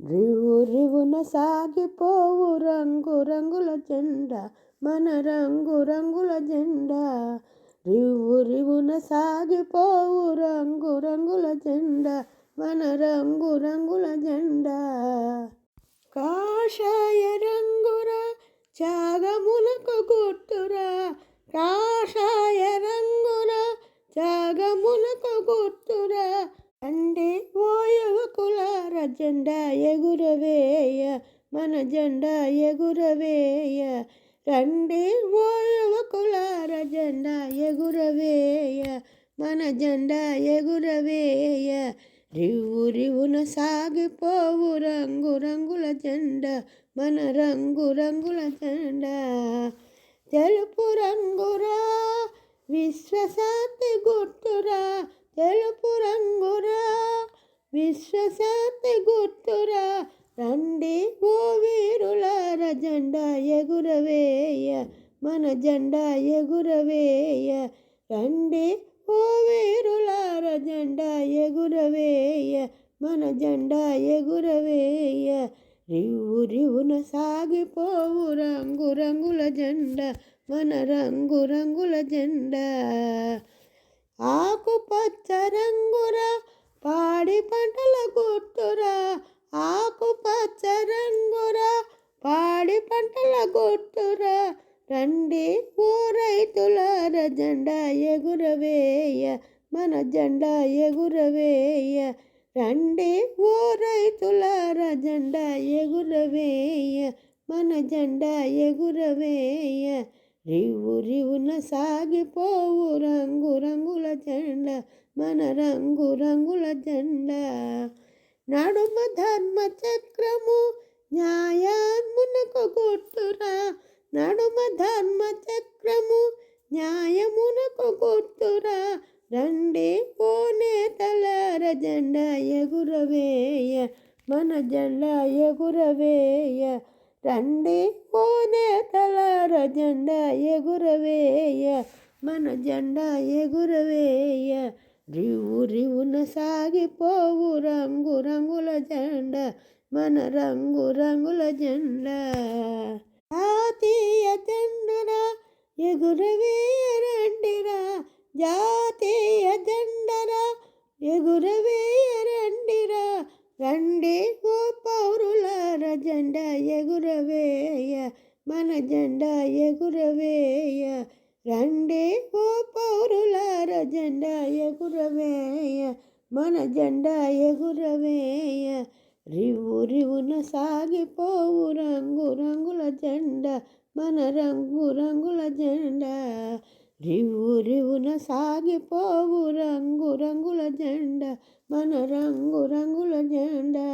రివు రివున సాగిపోవు రంగు రంగుల జెండా మన రంగు రంగుల జెండా. రివు రివున సాగిపోవు రంగు రంగుల జెండా మన రంగు రంగుల జెండా. కాషాయ రంగురా త్యాగములకు గుర్తురా. కాషాయ రంగురా త్యాగములకు గుర్తురా. అంటే జెండా ఎగురవేయ మన జెండా ఎగురవేయ. రండి ఓ యువకులార జెండా ఎగురవేయ మన జెండా ఎగురవేయ. రివ్వు రివున సాగిపోవు రంగు రంగుల జెండా మన రంగు రంగుల జెండా. తెలుపు రంగురా విశ్వశాంతి గుర్తురా. తెలుపు రంగురా విశ్వశాంతి గుర్తురా? రండి ఓ వీరులార జెండా ఎగురవేయ మన జెండా ఎగురవేయ. రండి ఓ వీరులార జెండా ఎగురవేయ మన జెండా ఎగురవేయ. రివ్వు రివున సాగిపోవు రంగు రంగుల జెండా మన రంగు రంగుల జెండా. ఆకుపచ్చ రంగు పాడి పంటల గుర్తురా ఆకుపచ్చ రంగుర పాడి పంటల గుర్తురా రండి ఓ రైతులార జెండా ఎగురవేయ మన జెండా ఎగురవేయ. రండి ఓ రైతులార జెండా ఎగురవేయ మన జెండా ఎగురవేయ. రివ్వు రివున సాగిపోవు రంగు రంగుల జెండా మన రంగు రంగుల జెండా. నడుమ ధర్మ చక్రము న్యాయాత్మునకు గుర్తురా రండి ఓ నేతలార జెండా ఎగురవేయ మన జెండా ఎగురవేయ. రండి ఓ నేతలార జెండా ఎగురవేయ మన జెండా ఎగురవేయ. రివు రివున సాగిపోవు రంగు రంగుల జెండా మన రంగు రంగుల జెండా. జాతీయ జెండరా ఎగురవే ఎగురవేయరండిరా రండి ఓ పౌరులార జెండా ఎగురవేయ మన జెండా ఎగురవేయ రండి ఓ పౌరులార జెండా ఎగురవేయ మన జెండా ఎగురవేయ రివు రివున సాగిపోవు రంగు రంగుల జెండా మన రంగు రంగుల జెండా. రివు రివున సాగిపోవు రంగు రంగుల జెండా మన రంగు రంగుల జెండా.